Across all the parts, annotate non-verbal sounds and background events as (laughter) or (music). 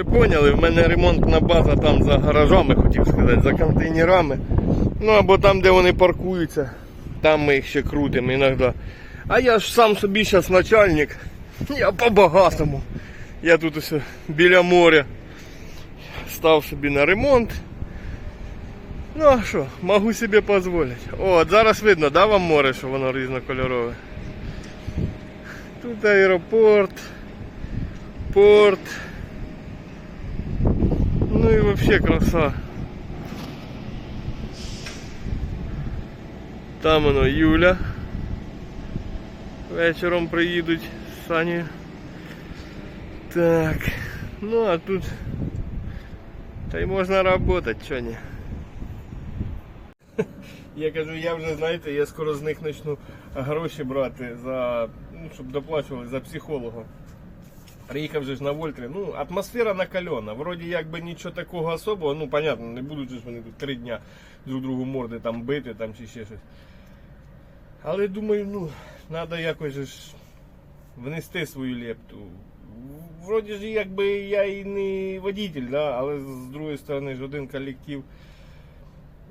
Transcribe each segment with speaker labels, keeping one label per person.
Speaker 1: Ви поняли, в мене ремонтна база там за гаражами, хотів сказати, за контейнерами. Ну або там, де вони паркуються, там ми їх ще крутимо іноді. А я ж сам собі зараз начальник. Я по-багатому. Я тут ось біля моря став собі на ремонт. Ну а що, можу собі дозволити. От зараз видно, да, вам море, що воно різнокольорове. Тут аеропорт, порт. Ну і взагалі краса. Там воно Юля. Вечором приїдуть з Санєю. Так. Ну а тут. Та й можна працювати, чого ні. Я кажу, я вже знаєте, я скоро з них почну гроші брати за. Ну, щоб доплачували за психолога. Приїхав же ж на Вольтрі, ну, атмосфера накальона. Вроді якби нічого такого особого, ну понятно, не будуть ж вони тут три дня друг другу морди там бити там чи ще щось. Але думаю, ну, треба якось ж внести свою лепту. Вроді ж якби я і не водитель, да, але з другої сторони ж один колектив.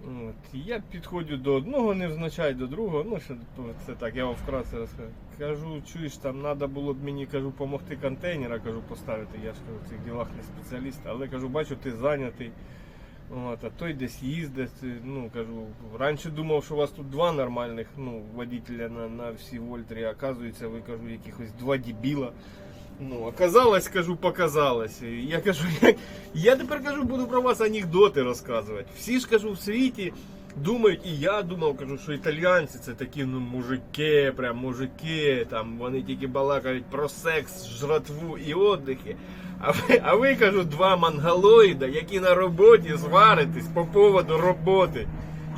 Speaker 1: От. Я підходжу до одного невзначай, до другого. Ну, що це так, я вам вкратце розкажу. Кажу, чуєш, там треба було б мені кажу, допомогти контейнера, кажу, поставити. Я ж кажу, в цих ділах не спеціаліст, але кажу, бачу, ти зайнятий. От, а той десь їздить. Ну, кажу, раніше думав, що у вас тут два нормальних ну, водителя на, на всі вольтрі, а оказується, ви кажу, якихось два дебіла. Ну, оказалось, кажу, показалось. Я кажу, (laughs) я, я тепер кажу, буду про вас анекдоти розказувати. Всі ж кажу в світі думають, і я думав, кажу, що італіянці це такі ну, мужики, прям мужики, там вони тільки балакають про секс, жратву і отдихи. А ви, а ви кажу, два монголоїда, які на роботі зваритесь по поводу роботи.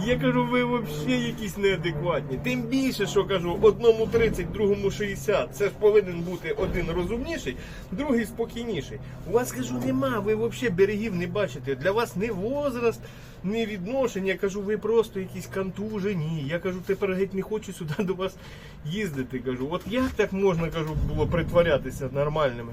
Speaker 1: Я кажу, ви взагалі якісь неадекватні. Тим більше, що кажу, одному 30, другому 60. Це ж повинен бути один розумніший, другий спокійніший. У вас кажу, нема, ви взагалі берегів не бачите. Для вас не возраст, не відношення. Я кажу, ви просто якісь контужені. Я кажу, тепер геть не хочу сюди до вас їздити. Кажу, от як так можна кажу, було притворятися нормальними?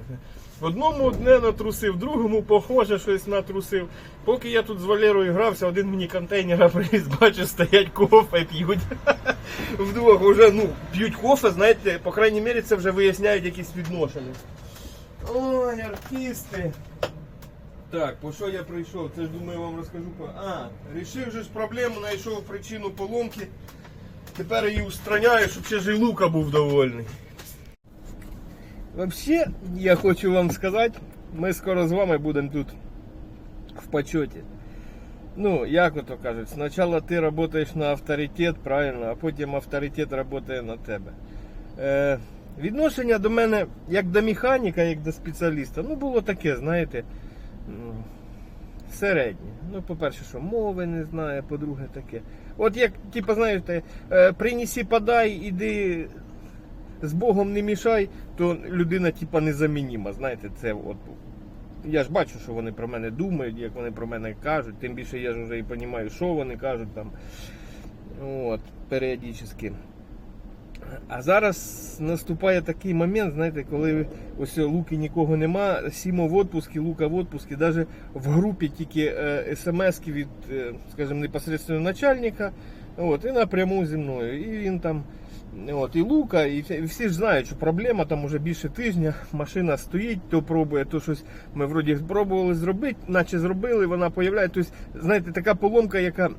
Speaker 1: Одному одне натрусив, другому похоже щось натрусив. Поки я тут з Валерою грався, один мені контейнера привіз, бачу, стоять кофе п'ють. (laughs) Вдвох вже ну, п'ють кофе, знаєте, по крайній мірі це вже виясняють якісь відношення. Ой, артисти. Так, по що я прийшов? Це ж думаю вам розкажу. А, рішив же ж проблему, знайшов причину поломки. Тепер її устраняю, щоб ще ж і Лука був довольний. Вообще, я хочу вам сказати, ми скоро з вами будемо тут в почеті. Ну, як ото кажуть, спочатку ти працюєш на авторитет, правильно, а потім авторитет працює на тебе. Е, відношення до мене як до механіка, як до спеціаліста, ну було таке, знаєте, ну, середнє. Ну, по-перше, що мови не знає, по-друге, таке. От як, типу, знаєте, е, принеси, подай, іди з Богом не мішай, то людина типа незамініма. Знаєте, це от. Я ж бачу, що вони про мене думають, як вони про мене кажуть. Тим більше я ж вже і розумію, що вони кажуть там. От, періодично. А зараз наступає такий момент, знаєте, коли ось Луки нікого нема, Сімо в отпуску, Лука в отпуску, навіть в групі тільки е, смс від, е, скажімо, непосредственно начальника, от, і напряму зі мною. І він там, от, і Лука, і всі ж знають, що проблема там уже більше тижня, машина стоїть, то пробує, то щось ми вроді спробували зробити, наче зробили, вона появляє. Тобто, знаєте, така поломка, яка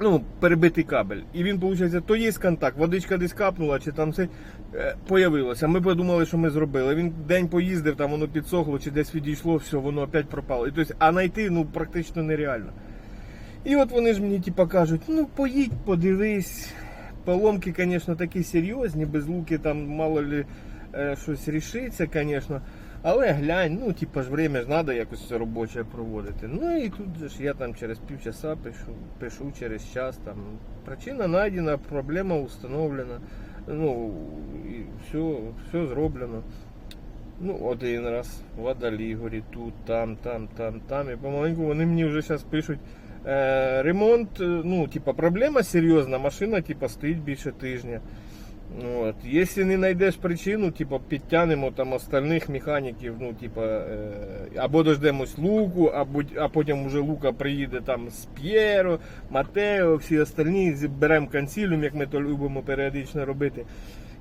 Speaker 1: ну, перебитий кабель. І він, виходить, то є контакт, водичка десь капнула, чи там це е, появилося. Ми подумали, що ми зробили. Він день поїздив, там воно підсохло, чи десь відійшло, все, воно опять пропало. І, тобто, а знайти ну, практично нереально. І от вони ж мені типа кажуть, ну поїдь, подивись. Поломки, звісно, такі серйозні, без луки там мало ли е, щось рішиться, звісно. Але глянь, ну типа ж время ж треба якось це робоче проводити. Ну і тут же ж я там через півчаса пишу, пишу через час. Там причина знайдена, проблема установлена. Ну і все, все зроблено. Ну, один раз в Адалігорі, тут, там, там, там, там. І помаленьку вони мені вже зараз пишуть. Е, ремонт, е, ну, типа, проблема серйозна, машина, типа, стоїть більше тижня. От. Якщо не знайдеш причину, типу, підтягнемо там остальних механіків, ну, типу, е, або дождемось Луку, або, а потім вже Лука приїде там з П'єро, Матео, всі остальні, зіберемо консиліум, як ми то любимо періодично робити.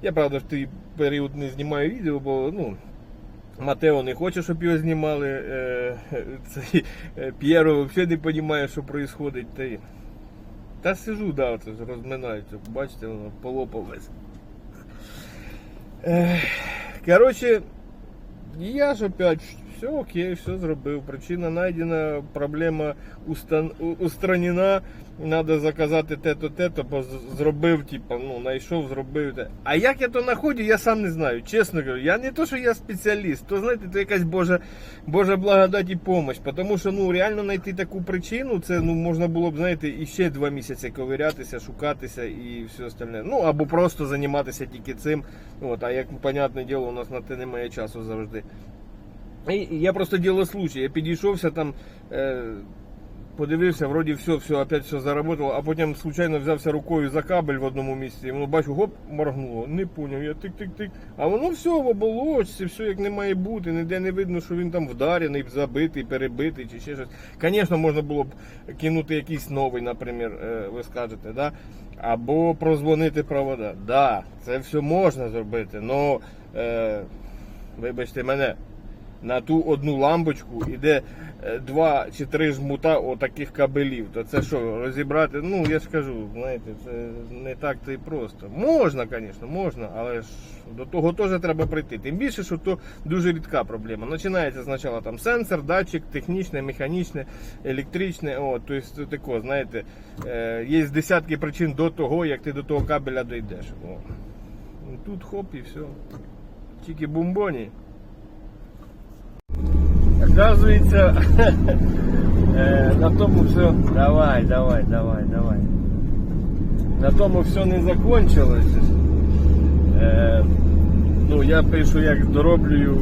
Speaker 1: Я правда в той період не знімаю відео, бо ну, Матео не хоче, щоб його знімали. Е, (laughs) цей, е, П'єро взагалі не розуміє, що відбувається. Та, сижу, да, це. Бачите, воно полопалось. Ех, Коротше, я ж опять все окей, все зробив. Причина знайдена, проблема устан... устранена. Треба заказати те-то, те-то, бо зробив, типу, ну, знайшов, зробив. те. А як я то знаходжу, я сам не знаю. Чесно кажу, я не то, що я спеціаліст, то знаєте, то якась Божа, Божа благодать і помощь. Тому що ну, реально знайти таку причину, це ну, можна було б, знаєте, і ще два місяці ковирятися, шукатися і все остальне. Ну, або просто займатися тільки цим. От, а як, понятне діло, у нас на те немає часу завжди. І я просто діло случай. Я підійшовся там, е, подивився, вроді все, все, опять все заработало, а потім случайно взявся рукою за кабель в одному місці, і воно бачу, гоп, моргнуло. Не поняв, я тик-тик-тик. А воно все в оболочці, все як не має бути, ніде не видно, що він там вдарений, забитий, перебитий чи ще щось. Звісно, можна було б кинути якийсь новий, наприклад, е, ви скажете, да? або прозвонити провода. Да, це все можна зробити, але е, вибачте мене на ту одну лампочку іде е, два чи три жмута отаких кабелів. То це що, розібрати? Ну, я ж кажу, знаєте, це не так то і просто. Можна, звісно, можна, але ж до того теж треба прийти. Тим більше, що то дуже рідка проблема. Починається спочатку там сенсор, датчик, технічне, механічне, електричне. О, тобто тако, знаєте, е, є десятки причин до того, як ти до того кабеля дійдеш. О. Тут хоп і все. Тільки бомбоні. Оказується, е, (laughs) на тому все. Давай, давай, давай, давай. На тому все не закончилось. Е, ну, я пишу, як дороблюю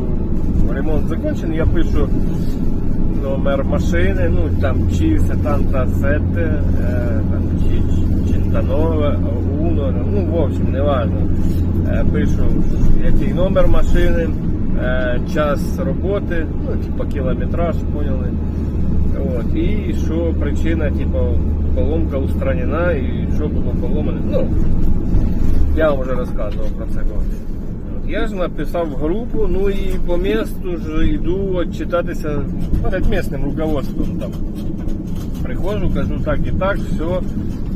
Speaker 1: ремонт закончений, я пишу номер машини, ну там чи Сетанта Сете, е, там, чи Чинтанове, Уно, ну в общем, не важно. Е, пишу, який номер машини, е, час роботи, ну, типа кілометраж, поняли. От, і що причина, типу, поломка устранена і що було поломане. Ну, я вже розказував про це. От, Я ж написав в групу, ну і по місту ж йду відчитатися перед місним руководством там. Приходжу, кажу так і так, все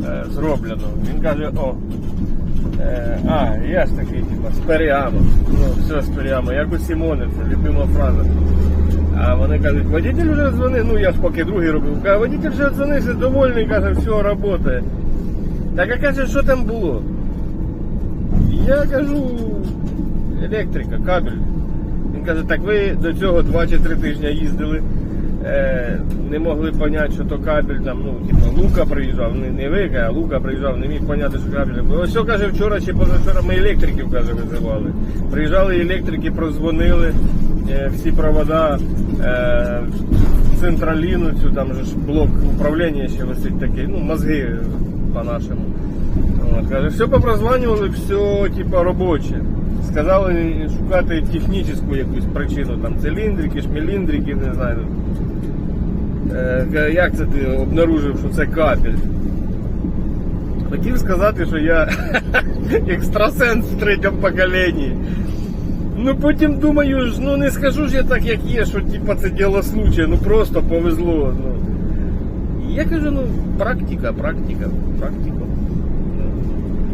Speaker 1: е, зроблено. Він каже, о, а, я ж такий, типу, з періамо. Ну, все з періамо, як у Сімони, це любима фраза. А вони кажуть, водитель вже дзвонив, ну я ж поки другий робив, каже, водитель вже дзвонився, довольний, каже, все, працює. Так а каже, що там було? Я кажу, електрика, кабель. Він каже, так ви до цього 2 чи 3 тижні їздили, е, не могли зрозуміти, що то кабель там, ну, типу, Лука приїжджав, не, не ви, а Лука приїжджав, не міг зрозуміти, що кабель. Ось що каже, вчора чи позавчора ми електриків каже, визивали. Приїжджали електрики, прозвонили е, всі провода, е, централіну, цю там же ж блок управління ще висить такий, ну, мозги по-нашому. Каже, все попрозванювали, все типа робоче. Сказали шукати технічну якусь причину, там циліндрики, шміліндрики, не знаю. Е, як це ти обнаружив, що це капель? Хотів сказати, що я (laughs) екстрасенс в третьому поколінні. Ну потім думаю, ну не скажу ж я так, як є, що типа це діло случая, ну просто повезло. Ну. Я кажу, ну, практика, практика, практика.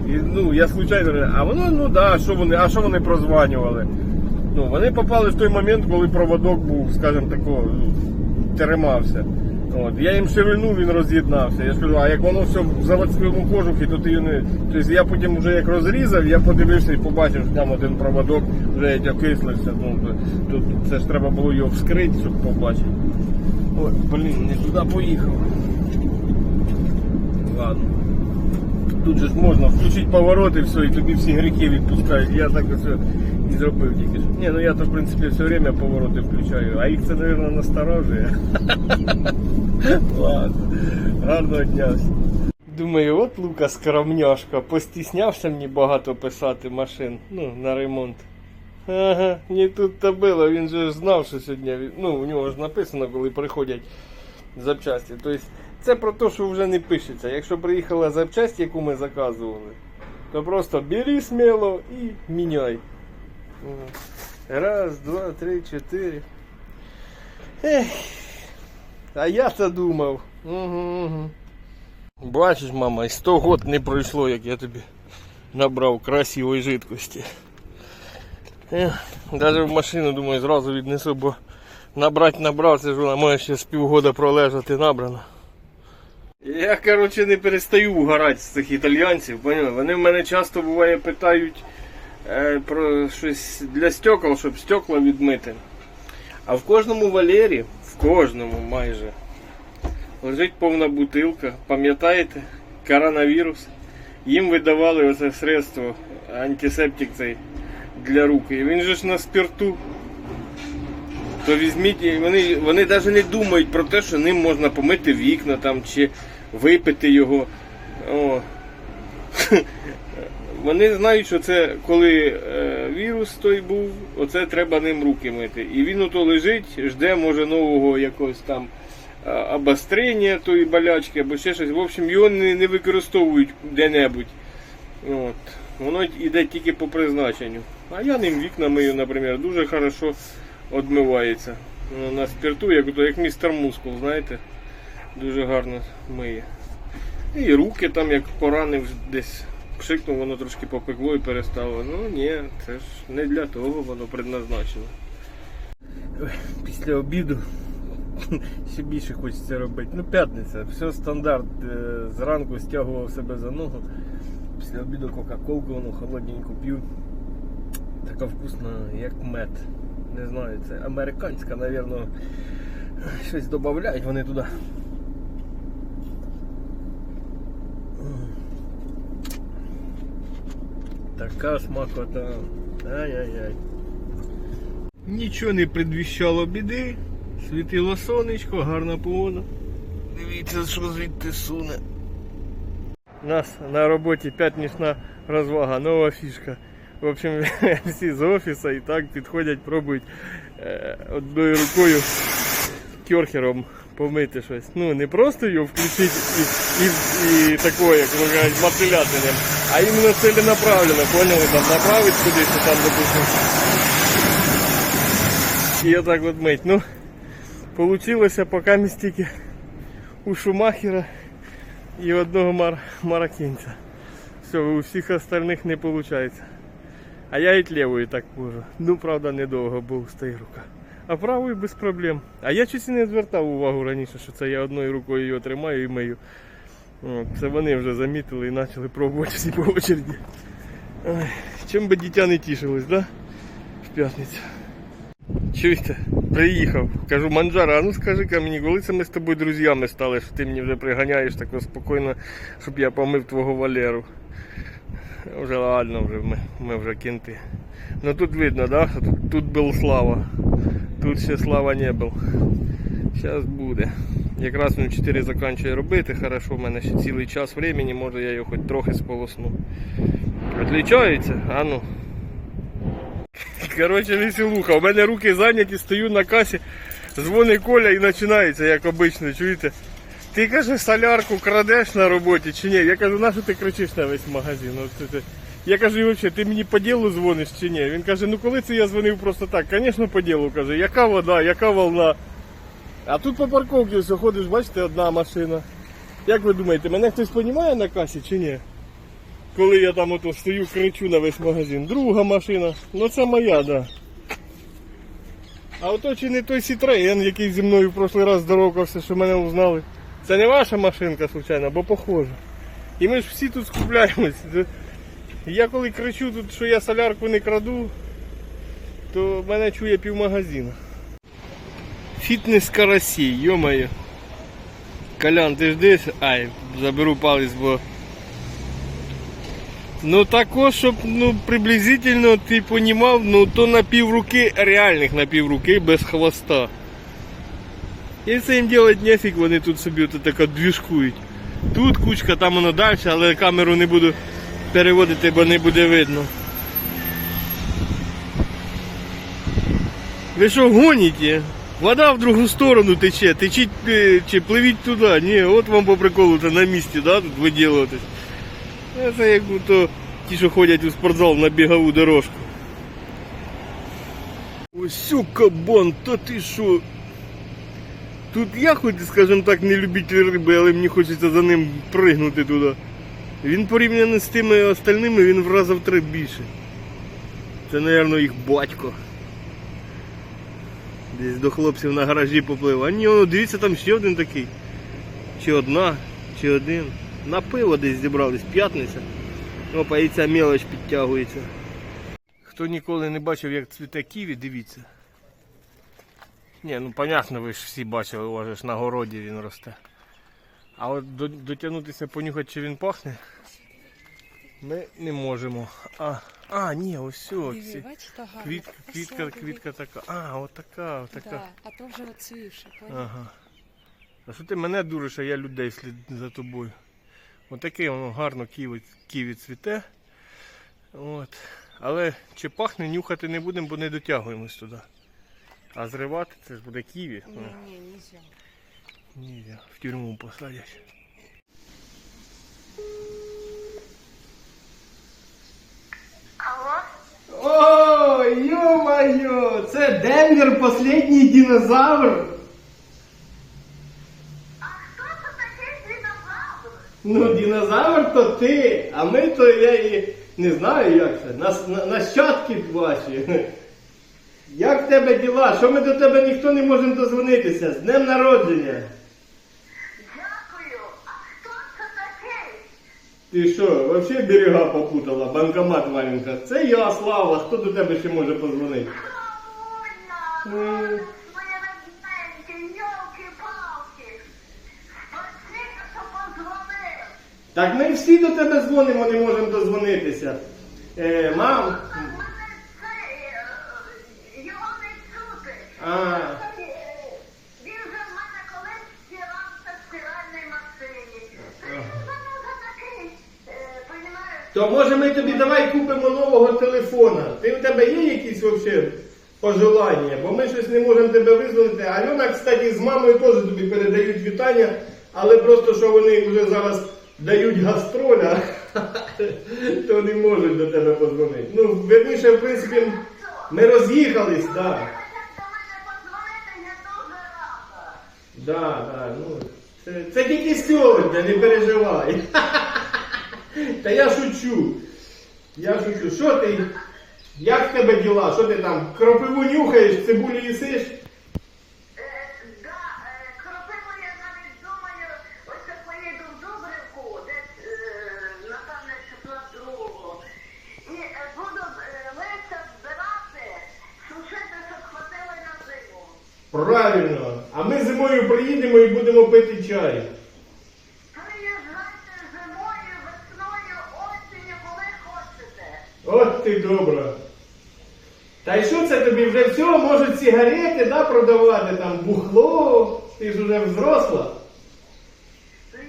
Speaker 1: І, ну, я случайно, а воно, ну да, що вони, а що вони прозванювали? Ну, вони попали в той момент, коли проводок був, скажімо тако, ну, теремався. От, я їм шевельнув, він роз'єднався. Я ж а як воно все в заводському кожухі, то ти не. Тобто я потім вже як розрізав, я подивився і побачив, що там один проводок вже як окислився. Ну, тут це ж треба було його вскрити, щоб побачити. Ой, блін, не туди поїхав. Ладно. Тут же ж можна включити поворот і все, і тобі всі гріхи відпускають. Я так ось і зробив тільки що. Ні, ну я то в принципі все время повороти включаю, а їх це, мабуть, насторожує. Ладно. Гарного дня. Думаю, от Лука скромняшка, постіснявся мені багато писати машин, ну, на ремонт. Ага, не тут то було, він же ж знав, що сьогодні, ну, у нього ж написано, коли приходять запчасті. Тобто, це про те, що вже не пишеться. Якщо приїхала запчасть, яку ми заказували, то просто бери сміло і міняй. Раз, два, три, чотири. Ех. А я-то думав. Угу, угу. Бачиш, мама, і 100 год не пройшло, як я тобі набрав красивої жидкості. Даже в машину, думаю, зразу віднесу, бо набрати набрав, це ж вона має ще з півгода пролежати набрано. Я, коротше, не перестаю угорати з цих італьянців, поняли? Вони в мене часто буває питають про щось для стекол, щоб стекла відмити. А в кожному валері, в кожному майже, лежить повна бутилка. Пам'ятаєте? Коронавірус. Їм видавали оце средство, антисептик цей для рук. І він же ж на спирту. То візьміть, вони, вони навіть не думають про те, що ним можна помити вікна там чи випити його. О. Вони знають, що це коли е, вірус той був, оце треба ним руки мити. І він ото лежить, жде, може, нового якогось там е, обострення тої болячки або ще щось. В общем, його не, не використовують де-небудь. От. Воно йде тільки по призначенню. А я ним вікна мию, наприклад, дуже хорошо відмивається. На спирту, як, як містер Мускул, знаєте, дуже гарно миє. І руки там, як поранив десь пшикнув, воно трошки попекло і перестало. Ну ні, це ж не для того воно предназначено. Після обіду ще більше хочеться робити. Ну, п'ятниця, все стандарт. Е, Зранку стягував себе за ногу. Після обіду Кока-Колку, воно холодненьку п'ю. Така вкусна, як мед. Не знаю, це американська, напевно, щось додають вони туди. Така смакота. Ай-яй-яй. Нічого не предвіщало біди. Світило сонечко, гарна погода. Дивіться, що звідти суне. У нас на роботі п'ятнічна розвага, нова фішка. В общем, (laughs) всі з офісу і так підходять, пробують е, одною рукою керхером помити щось. Ну, не просто його включити і, і, і такое, як кажуть, мотилятелем, а іменно целенаправленно, поняли? Там направить кудись, і там, допустим. І отак от мить. Ну, получилося поки містики у Шумахера і одного мар... маракінця. Все, у всіх остальних не виходить. А я і лівою так можу. Ну, правда, недовго, бо устає рука. А правою без проблем. А я і не звертав увагу раніше, що це я одною рукою його тримаю і мию. Це вони вже замітили і почали пробувати всі по очереді. Чим би дитя не тішилось, да? В п'ятницю. Чуєте, приїхав. Кажу, Манджара, а ну скажи-ка мені, коли це ми з тобою друзями стали, що ти мені вже приганяєш так спокійно, щоб я помив твого Валеру. Вже ладно, вже ми, ми вже кінти. Ну тут видно, да? Тут, тут був слава. Тут ще слава не був. Зараз буде. Якраз він 4 закінчує робити, хорошо, в мене ще цілий час времени, може я його хоч трохи сполосну. Відлічається? А ну. Коротше, веселуха. У мене руки зайняті, стою на касі, дзвонить Коля і починається, як обично, чуєте? Ти каже, солярку крадеш на роботі чи ні? Я кажу, на що ти кричиш на весь магазин? От. Я кажу, взагалі, ти мені по ділу дзвониш чи ні? Він каже, ну коли це я дзвонив просто так? Звісно, по ділу каже, яка вода, яка волна. А тут по парковці все ходиш, бачите, одна машина. Як ви думаєте, мене хтось розуміє на касі чи ні? Коли я там ото стою, кричу на весь магазин. Друга машина, ну це моя, да. А ото чи не той Citroen, який зі мною в прошлий раз здоровкався, що мене узнали. Це не ваша машинка, случайно, бо похоже. І ми ж всі тут скупляємось. Я коли кричу тут, що я солярку не краду, то мене чує півмагазина. Фітнес карасі, йо-моє. Колян, ти ж десь? Ай, заберу палець, бо. Ну також, щоб ну, приблизительно ти понімав, ну то на півруки, реальних на півруки без хвоста. І це їм делать нефіг, вони тут собі от тако двіжкують. Тут кучка, там воно далі, але камеру не буду переводити, бо не буде видно. Ви що гоніте? Вода в другу сторону тече, течіть е, чи пливіть туди. Ні, от вам по приколу на місці, да, тут виділуватись. Е, Це як то ті, що ходять у спортзал на бігову дорожку. Ось кабан, та ти що? Тут я хоч, скажімо так, не любитель риби, але мені хочеться за ним пригнути туди. Він порівняно з тими остальними, він в рази в три більше. Це, мабуть, їх батько. Десь до хлопців на гаражі поплив. А ні, воно, дивіться, там ще один такий. Чи одна, чи один. На пиво десь зібрались, п'ятниця. Опа, і ця мелоч підтягується. Хто ніколи не бачив, як цвіте ківі, дивіться. Ні, ну понятно, ви ж всі бачили, у вас ж на городі він росте. А от до- дотягнутися понюхати, чи він пахне, ми не можемо. А, а ні, ось.
Speaker 2: Диви, бачите, гарно.
Speaker 1: Квітка,
Speaker 2: Ось
Speaker 1: квітка,
Speaker 2: диви.
Speaker 1: квітка така. А, от така, от така.
Speaker 2: Да, а то вже оцвівши, поняв?
Speaker 1: Ага. А що ти мене дуриш, а я людей слід за тобою. Отаке воно гарно ківі, ківі цвіте. От. Але чи пахне, нюхати не будемо, бо не дотягуємось туди. А зривати це ж буде ківі.
Speaker 2: Ні, ні, нельзя.
Speaker 1: Ні, в тюрму посадять.
Speaker 3: Алло?
Speaker 1: О, ё-моё! Це Денвер, последній динозавр.
Speaker 3: А хто це такий динозавр?
Speaker 1: Ну, динозавр то ти, а ми то я і не знаю як це. Нас, на, нащадки ваші. Як в тебе діла? Що ми до тебе ніхто не можемо дозвонитися? З днем народження.
Speaker 3: Дякую. А хто це такий?
Speaker 1: Ти що, взагалі берега попутала, банкомат маленька. Це я, Слава, хто до тебе ще може позвонити? М. Так ми всі до тебе дзвонимо, не можемо дозвонитися. Е, мам. То може ми тобі давай купимо нового телефона. Ти у тебе є якісь вообще пожелання? Бо ми щось не можемо тебе визволити. Альона, кстати, з мамою теж тобі передають вітання, але просто що вони вже зараз дають гастроля, (laughs) то не можуть до тебе подзвонити. Ну, верніше, в принципі, ми роз'їхались, так. Да. Да, да, ну, це, це тільки сьогодні, не переживай. (laughs) (laughs) Та я шучу. Я шучу. Що ти? Як в тебе діла? Що ти там? Кропиву нюхаєш, цибулю їсиш?
Speaker 3: Е, е.
Speaker 1: Правильно. А ми зимою приїдемо і будемо пити чай.
Speaker 3: Приїжджайте зимою, весною, осінню, коли хочете.
Speaker 1: От ти добра. Та й що це тобі вже все? Можуть сигарети да, продавати, там бухло, ти ж вже взросла.
Speaker 3: Ну,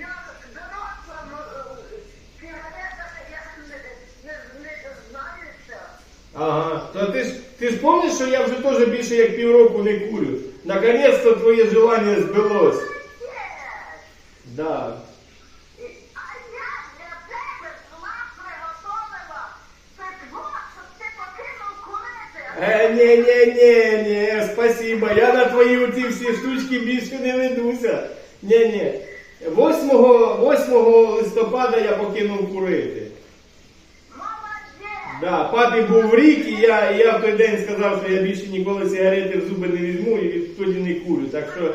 Speaker 3: е.
Speaker 1: Ага, то ти ж ти ж помниш, що я вже теж більше як півроку не курю. Наконець-то твоє желання збилось.
Speaker 3: Є.
Speaker 1: Да.
Speaker 3: А я для тебе була приготовила питво, щоб ти покинув курити.
Speaker 1: Е, ні, ні, ні, ні, спасибо. Я на твої оці штучки більше не ведуся. Ні, ні. 8, 8 листопада я покинув курити. Да, папі був рік, і я, я в той день сказав, що я більше ніколи сигарети в зуби не візьму і відтоді не курю. Так що.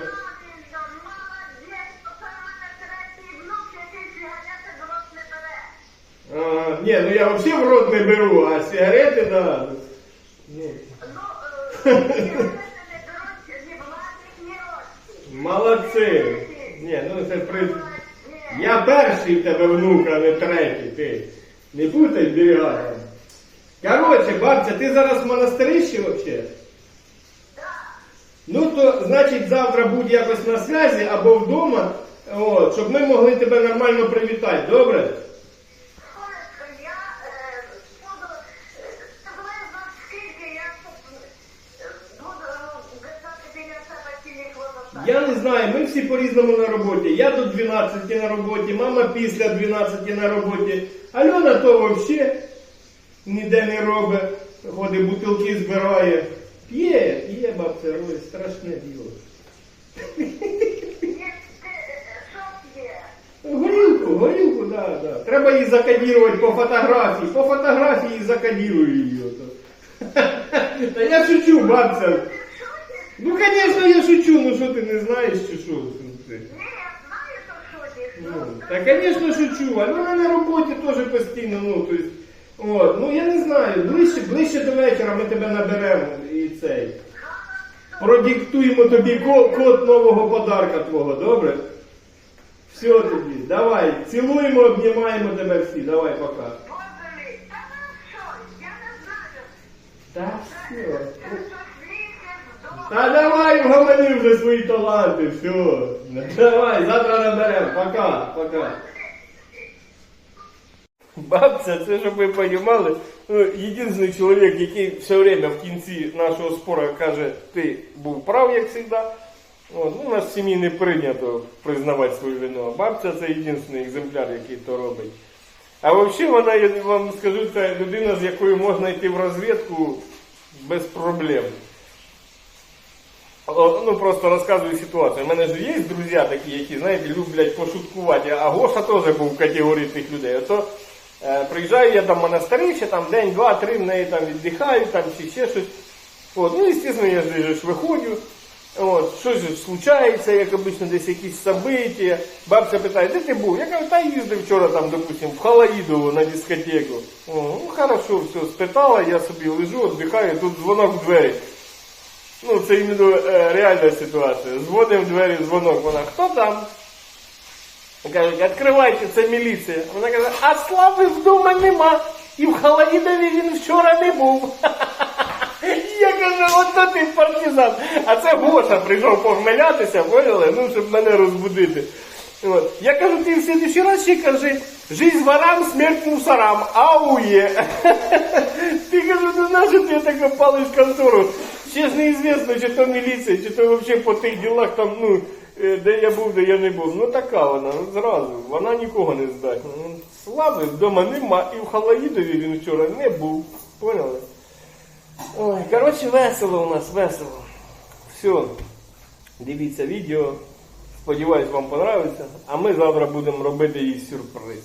Speaker 1: А, ні, ну я взагалі в рот не беру, а сигарети, да. Ну,
Speaker 3: Ну, е, сигарети не беруть ні владних, ні рості.
Speaker 1: Молодці. Ні, ну це при. Я перший в тебе внук, а не третій. Ти. Не путай бігати. Коротше, бабця, ти зараз в монастирищі взагалі? Ну то, значить, завтра будь якось на связі або вдома, От, щоб ми могли тебе нормально привітати, добре?
Speaker 3: Сонечко, я е, буду, е, приблизно скільки я е, буду держати біля себе цілих водостав.
Speaker 1: Я не знаю, ми всі по-різному на роботі. Я до 12 на роботі, мама після 12 на роботі. Альона то взагалі ніде не робить. Ходить, бутилки збирає. П'є, п'є бабця, ой, страшне діло. Горілку, горілку, да, да. Треба її закодірувати по фотографії. По фотографії закодірую її. (laughs) Та я шучу, бабця. Ну, звісно, я шучу, ну що ти не знаєш чи що? Ти?
Speaker 3: Я знаю, що що ти.
Speaker 1: Ну, Та, звісно, шучу. А вона на роботі теж постійно, ну, то есть, от, ну я не знаю, ближче, ближче до вечора ми тебе наберемо і цей. Продиктуємо тобі код, код нового подарка твого, добре? Все тоді, давай, цілуємо, обнімаємо тебе всі, давай, пока.
Speaker 3: Боже мій, та ну що, я не знаю.
Speaker 1: Та все.
Speaker 3: Це.
Speaker 1: Та давай вгомони вже свої таланти, все. Давай, завтра наберемо. Пока, пока. Бабця, це щоб ви розуміли, єдиний чоловік, який все время в кінці нашого спору каже, ти був прав, як завжди. От, ну, у нас в сім'ї не прийнято признавати свою вину. Бабця це єдиний екземпляр, який то робить. А взагалі вона, я вам скажу, це людина, з якою можна йти в розвідку без проблем. Ну просто розказую ситуацію. У мене ж є друзі такі, які, знаєте, люблять пошуткувати, а Гоша теж був в категорії тих людей. Ото е, приїжджаю я монастирі, ще там день, два, три в неї там віддихаю, там чи ще щось. От, ну, звісно, я ж виходжу. От, щось случається, як обично, десь якісь события. Бабця питає, де ти був? Я кажу, та їздив вчора там, допустим, в Халаїдово на дискотеку. О, ну хорошо, все, спитала, я собі лежу, віддихаю, тут дзвонок в двері. Ну, це іменно е, реальна ситуація. Дзвонив двері дзвонок. Вона, хто там? Каже, відкривайте, це міліція. Вона каже, а слави вдома нема. І в Халаїдові він вчора не був. (laughs) Я кажу, от то ти партизан. А це Гоша прийшов похмелятися, поняли? Ну, щоб мене розбудити. От. Я кажу, ти в следующий раз ще кажи, жизнь ворам, смерть мусорам, аує. (laughs) Ти кажу, ну нащо ти так палиш контору? Ще ж неізвісно, чи то міліція, чи то взагалі по тих ділах там, ну, е, де я був, де я не був. Ну така вона, ну зразу, вона нікого не здатна. Ну, слави вдома нема, і в Халаїдові він вчора не був. Поняли? Ой, коротше, весело у нас, весело. Все. Дивіться відео. Сподіваюсь, вам понравиться. А ми завтра будемо робити їй сюрприз.